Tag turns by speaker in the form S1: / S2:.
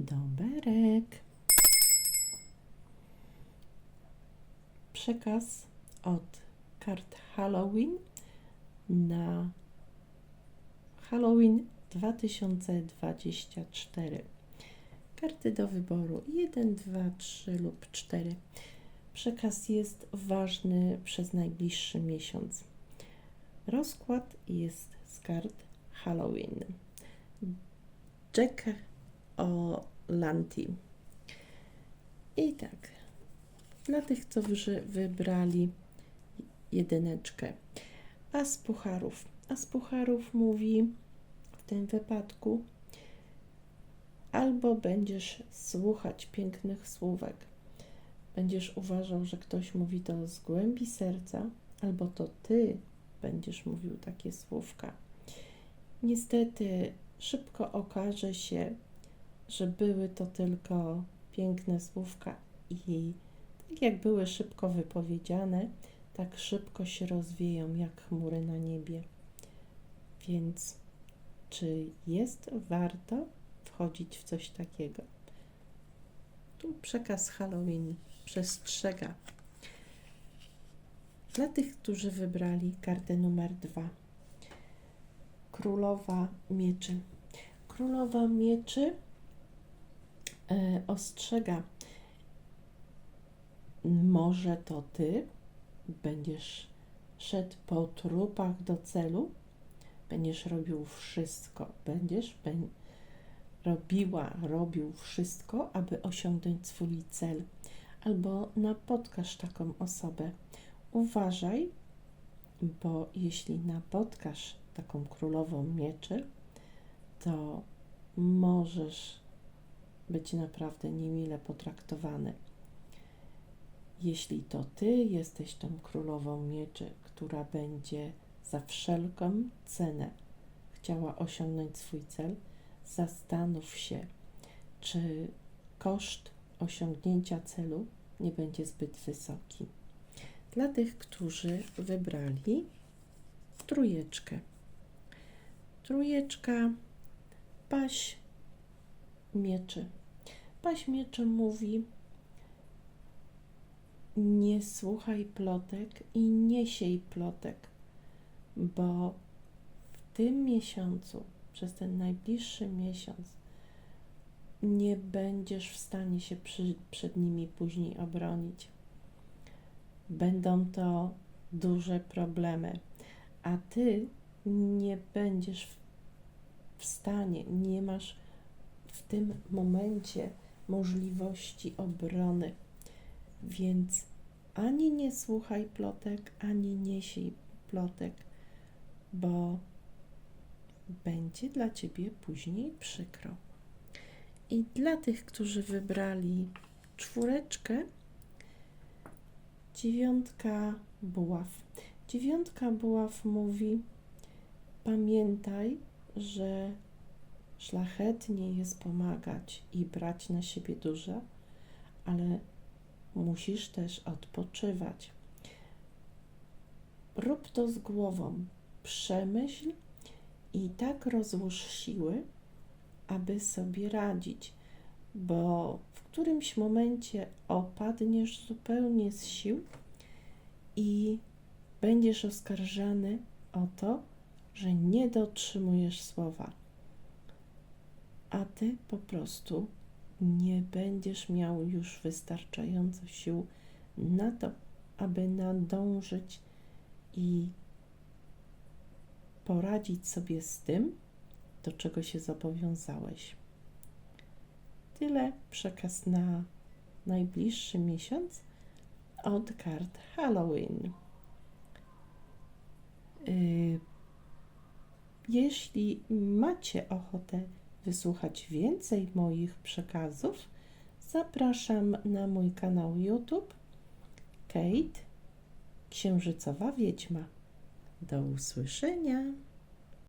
S1: Doberek. Przekaz od kart Halloween na Halloween 2024. Karty do wyboru 1, 2, 3 lub 4. Przekaz jest ważny przez najbliższy miesiąc. Rozkład jest z kart Halloween. Jack O'Lanty. I tak, dla tych, co wy- wybrali jedyneczkę. A z pucharów. A z pucharów mówi w tym wypadku albo będziesz słuchać pięknych słówek, będziesz uważał, że ktoś mówi to z głębi serca, albo to ty będziesz mówił takie słówka. Niestety szybko okaże się, że były to tylko piękne słówka i tak jak były szybko wypowiedziane, tak szybko się rozwieją jak chmury na niebie. Więc czy jest warto wchodzić w coś takiego? Tu przekaz Halloween przestrzega. Dla tych, którzy wybrali kartę numer dwa. Królowa Mieczy. Królowa Mieczy ostrzega, może to ty będziesz szedł po trupach do celu, będziesz robił wszystko, będziesz robiła, robił wszystko, aby osiągnąć swój cel, albo napotkasz taką osobę. Uważaj, bo jeśli napotkasz taką królową mieczy, to możesz być naprawdę niemile potraktowany. Jeśli to ty jesteś tą królową mieczy, która będzie za wszelką cenę chciała osiągnąć swój cel, zastanów się, czy koszt osiągnięcia celu nie będzie zbyt wysoki. Dla tych, którzy wybrali trójeczkę. Trójeczka, paś mieczy. Paś mieczy mówi: Nie słuchaj plotek i nie siej plotek, bo w tym miesiącu, przez ten najbliższy miesiąc, nie będziesz w stanie się przy, przed nimi później obronić. Będą to duże problemy, a ty nie będziesz w stanie, nie masz w tym momencie możliwości obrony. Więc ani nie słuchaj plotek, ani nie siej plotek, bo będzie dla ciebie później przykro. I dla tych, którzy wybrali czwóreczkę, dziewiątka buław. Dziewiątka buław mówi: Pamiętaj, że szlachetnie jest pomagać i brać na siebie dużo, ale musisz też odpoczywać. Rób to z głową. Przemyśl i tak rozłóż siły, aby sobie radzić, bo w którymś momencie opadniesz zupełnie z sił i będziesz oskarżany o to, że nie dotrzymujesz słowa, a ty po prostu nie będziesz miał już wystarczająco sił na to, aby nadążyć i poradzić sobie z tym, do czego się zobowiązałeś. Tyle przekaz na najbliższy miesiąc od kart Halloween. Yy, Jeśli macie ochotę wysłuchać więcej moich przekazów, zapraszam na mój kanał YouTube Kate Księżycowa Wiedźma. Do usłyszenia.